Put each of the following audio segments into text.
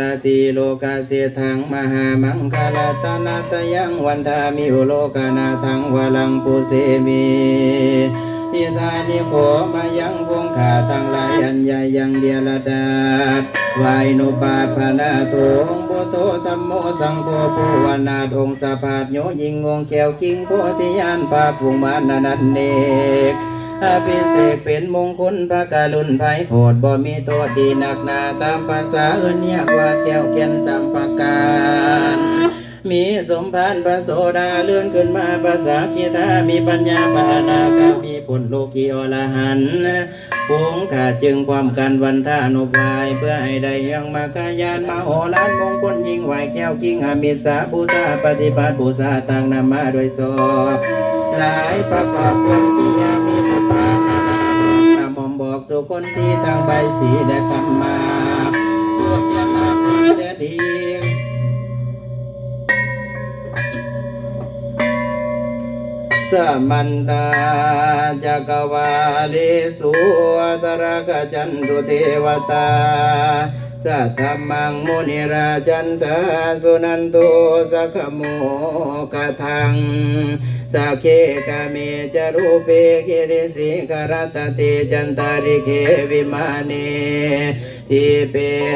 รติโลกาเสถังมหามังคลาตนาตยังวันทามิโอโลกานาทังวาลังปุเสมีทิทานิโขมายังพงขาทังลายอันใหญ่ยังเดียรดาษวายนุปาพนาโถงโพโตธรรมโมสังโฆภูวนาถงสะพาดโยยิงงวงแก้วกิงโพธิยานปาปุงมานานันเนก อาภิเษกเป็นมงคลพระกาลุนไพโพดบ่มีโทษดีหนักหนาตามภาษาเอิ้นเรียกว่าแก้วเกียนสัมปการมีสมภารพระโสดาเลื่อนขึ้นมาภาษากิตามีปัญญาปานาคามีผลโลกีอรหันต์พงขาจึงความกันวันทานุบาย เพื่อให้ได้ยังมากายานมาโหฬารมงคลยิ่งไหวแก้วกิ้งอามิสาบูชาปฏิบัติบูชาต่างนำมาโดยสอบหลายประกอบกันที่ยังมีบุตรนานาตามอมบอก สู่คนที่ตั้งใบสีและคำมาพวกยามาพูดจะดีสมันตาจักวาลิสุตระกจันตุเทวตา สัทธมังมุนิราจันสาสุนันตุสักโมกทังสักเคกะเมจารูเปกิริสิกรตติจันตาริเควิมานีทิเป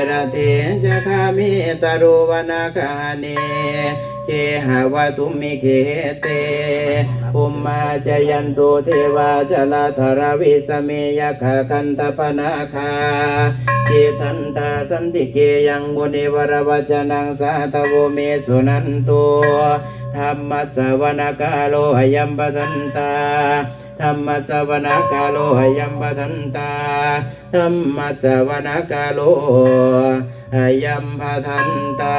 รเทจะคามิตารุวนาคาเนเกหวะทุมิเขเตภุมมาจยันตุเทวาจลาธรวิสเมยขะคันตปนาคา จิทันตาสันติเกยังมุนิวรวจนังสาตโวเมสุนันตุธรรมสวนกาโลหยัมปทันตาธรรมสวนกาโลหยัมปทันตาธรรมสวนกาโลหยัมปทันตา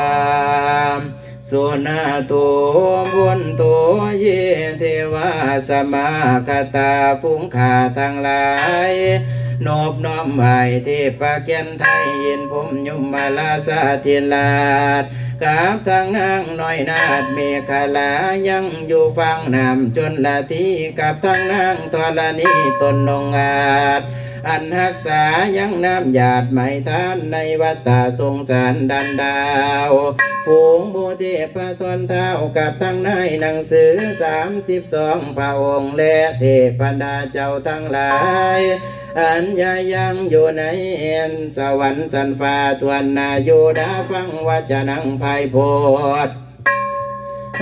สุนาตุบุญตุเยเทวาสมากตาฟุ้งขาทั้งหลาย นบน้อมไหวเทพเกียนไทยยินผมยุมมาลาสาธิลาดกับทางนางน้อยนาดเมฆลายังอยู่ฟังนำจนละทีกับทางนางทรณีตนนงอาจ อันรักษายังน้ำหยาดไม่ทานในวัฏสงสารดันดาวฝูงบูเทพทนเท้ากับทั้งในหนังสือสามสิบสองพระองค์และเทพดาเจ้าทั้งหลาย อันยายังอยู่ในเอ็นสวรรค์สันฟ้าทวนนาโยดาฟังวัจนังไพโพธ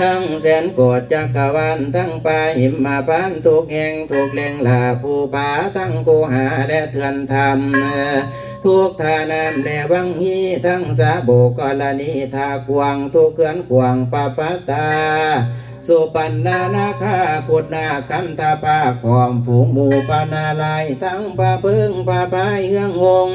ทั้งแสนโกดจักรวาลทั้งป่าหิมมาพานทุกแห่งทุกแหล่งลาผู้ป่าทั้งกูหาและเถื่อนธรรมทุกทานามและวังฮีทั้งสาโบกรณีทากวางทุกเขื่อนกวางปะปะตา สุปันนานาคาขุดนาคันตาปาขอมฝูงหมู่ปานาลายทั้งปาพึ่งปาพายเฮืองหง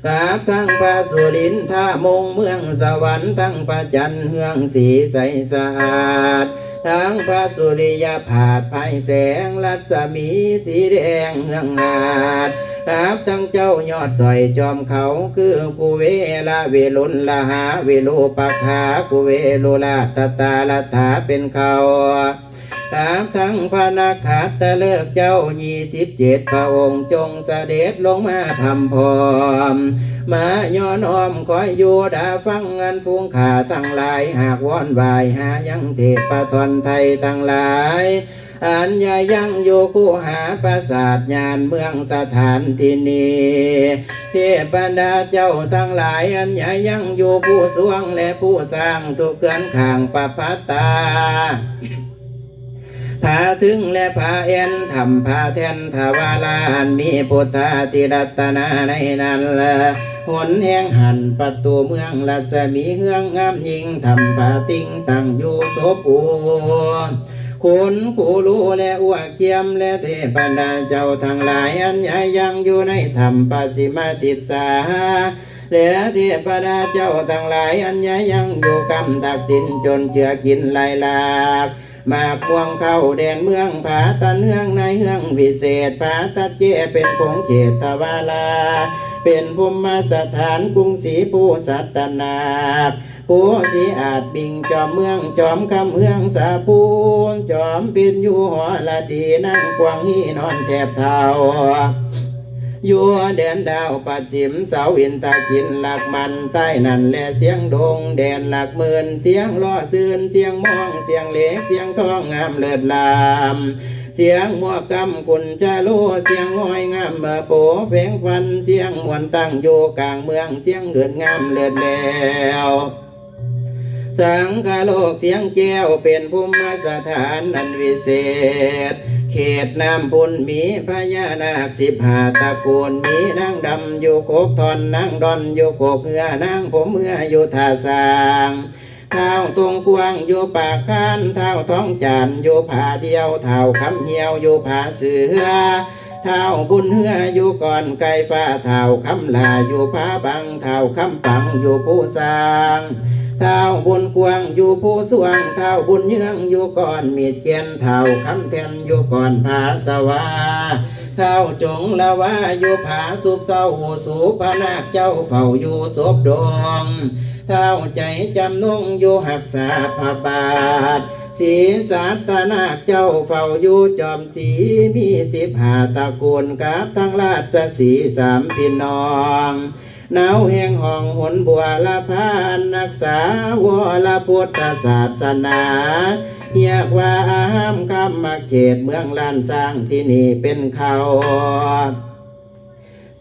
ส์กาบทั้งพระสุรินท่ามงเมืองสวรรค์ทั้งพระจันทร์เฮืองสีใสสะอาดทั้งพระสุริยผาดภายแสงรัศมีสีแดงเฮืองนาดกาบทั้งเจ้ายอดสอยจอมเขาคือกูเวลาเวลุนละหาเวโลปักหากูเวโลลาตตาลถาเป็นเขา ตามทั้งพระนักขัตะเลิกเจ้ายี่สิบเจ็ดพระองค์จงเสด็จลงมาทำพรมมาย้อนอ้อมคอยอยู่ดาฟังเงานฟูงขาทั้งหลาย หากวอนบายหายังเทพทนไทยทั้งหลายอันยายังอยู่คู่หาปราสาทญาณเมืองสถานที่นี้เทพดาเจ้าทั้งหลาย อันยายังอยู่ผู้สวงและผู้สร้างทุกเกือนข้างปะพัตตา พาถึงและพาเอ็นทำพาแทนทวาลานมีพุทธาติรัตนาในนั้นละหนแห่งหันประตูเมืองรัศมีเฮืองงามยิ่งทำพาติงตั้งอยู่โสปูคุณผูรู้และอ้วกเคียมและเทพดาเจ้าทั้งหลายอันใหญ่ยังอยู่ในธรรมปาสิมาติสาและเทพดาเจ้าทั้งหลายอันใหญ่ยังอยู่กำตักสินจนเจือกินลายลาก มาควงเข้าแดนเมืองผาตันเฮืองในเฮืองวิเศษผาตัดเจเป็นคงเขตตวาลา เป็นภูมิมาสถานกรุงศรีผู้สัตนาผู้สีอาจบิงจอมเมืองจอมคำเฮืองสาพูนจอมปินอยู่หอละดีนั่งกวางฮีนอนแทบเท้า อยู่แดนดาวปัดสิมเสาอินตากินหลักมันใต้นั่นแลเสียงดงแดนหลักหมื่นเสียงล้อซื่นเสียงมองเสียงเหล็กเสียงทองงามเลิศลามเสียงมัวกำกุญจาโลเสียงงอยงามมาโปเพงฟันเสียงมวนตั้งอยู่กลางเมืองเสียงเงินงามเลิศแล้วสังฆโลกเสียงแก้วเป็นภูมิสถานอันวิเศษ เขตน้ำพุนมีพญานาคสิบหาตระกูลมีนางดำอยู่โคกทอนนางดอนอยู่โคกเหือนางผมเหืออยู่ท่าสางเท้าตรงกวางอยู่ปากคานเท้าท้องจานอยู่ผาเดียวเท้าคำเหี่ยวอยู่ผาเสือเท้าบุญเหืออยู่ก่อนไก่ฟ้าเท้าคำลาอยู่ผาบังเท้าคำปังอยู่ผู้สร้าง เท้าบุญกวางอยู่ผู้สวงเท้าบุญเยืองอยู่ก่อนมีเกียนเท้าคำแทนอยู่ก่อนผาสวาเท้าจงละว่าอยู่ผาสุบเศร้าสูพนาคเจ้าเฝ้าอยู่ศพดงเท้าใจจำนงอยู่หักษาพระบาทสีสาตนาคเจ้าเฝ้าอยู่จอมสีมีสิบหาตระกูลกับทั้งราชสีสามพี่น้อง หนาวแห่งห้องหนบัวละพานนักษาวรพุทธศาสนาเรียกว่าอามคำมาเขตเมืองลานสร้างที่นี่เป็นเขา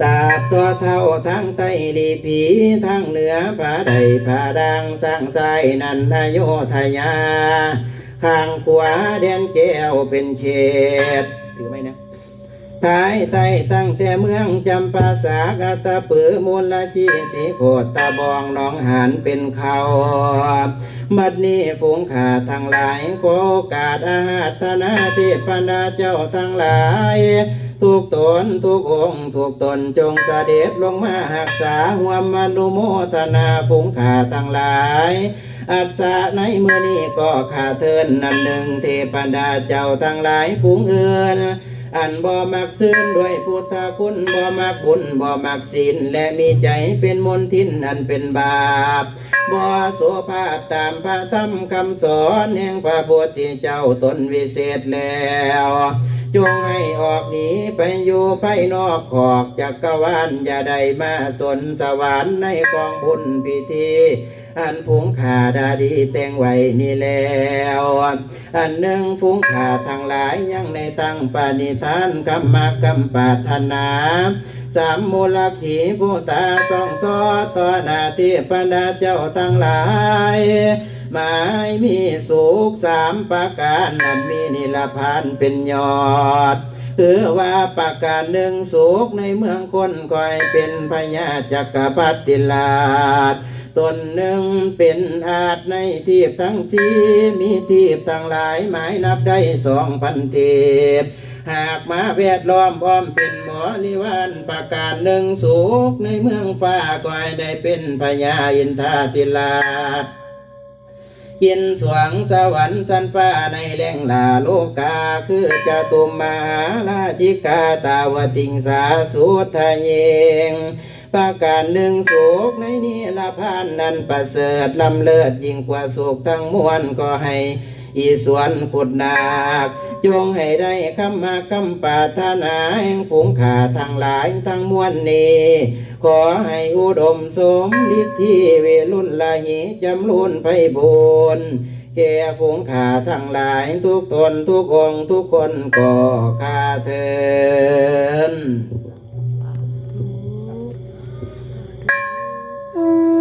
ตาบตัวเท่าทั้งใต้ดีผีทั้งเหนือผาใดผาดังสร้างไซนันนายโยธยา ข้างขวาแดนแก้วเป็นเขตถือไหมนะ ภายใต้ตั้งแต่เมืองจำปาสากตะปือมูลชีสีโคตตะบองหนองหานเป็นเขาบัดนี้ฝูงขาทั้งหลายโอกาสอาหารธนาเทพนาเจ้าทั้งหลายทุกตนทุกองค์ทุกตนจงเสด็จลงมาหักษาหัวมนุโมทนาฝูงขาทั้งหลาย อัศะในเมื่อนี้ก็ขาเทินนันหนึ่งเทพดาเจ้าทั้งหลายฝูงเอือน อันบ่มักซื่นด้วยพุทธคุณบ่มักบุญบ่มักศีลและมีใจเป็นมนทินอันเป็นบาปบ่โสภาพตามพระธรรมคำสอนแห่งพระพุทธเจ้าตนวิเศษแล้วจงให้ออกหนีไปอยู่ภายนอกขอกจักรวาลอย่าได้มาสนสวรรค์ในกองบุญพิธี อันฝูงขาดาดีแต่งไว้นี่แล้วอันหนึ่งฝูงขาทั้งหลายยังในตั้งปานิธานกรรมกรรมปาถนาสามมูลขีผู้ตาสองซอต่อหน้าที่ปดาเจ้าทั้งหลายหมายมีสุขสามประการนั้นมีนิลพานเป็นยอดคือว่าประการหนึ่งสุขในเมืองคนคอยเป็นพญาจักรพรรดิลาช ตนหนึ่งเป็นอาจในทีบทั้งสีมีทีบทั้งหลายหมายนับได้สองพันทีบหากมาแวดล้อมพร้อมเป็นหมอนิวานประการหนึ่งสุขในเมืองฟ้าก็ให้ได้เป็นพญาอินทาติลาชยินสวงสวรรค์สันฟ้าในแหล่งลาโลกาคือจตุมมาราชิกาตาวติงสาสุทธเยง ประการหนึ่งสุขในนี้ละพานนั้นประเสริฐลำเลิศยิ่งกว่าสุขทั้งมวลก็ให้อีสวนขุดนาคจงให้ได้คำมาคำปารถนาแห่งผงขาทั้งหลายทั้งมวลนี้ ขอให้อุดมสมฤทธิเวลุนลาหิจำลุนไปบุญแก่ผงขาทั้งหลายทุกตนทุกองทุกคนก็คาเทิน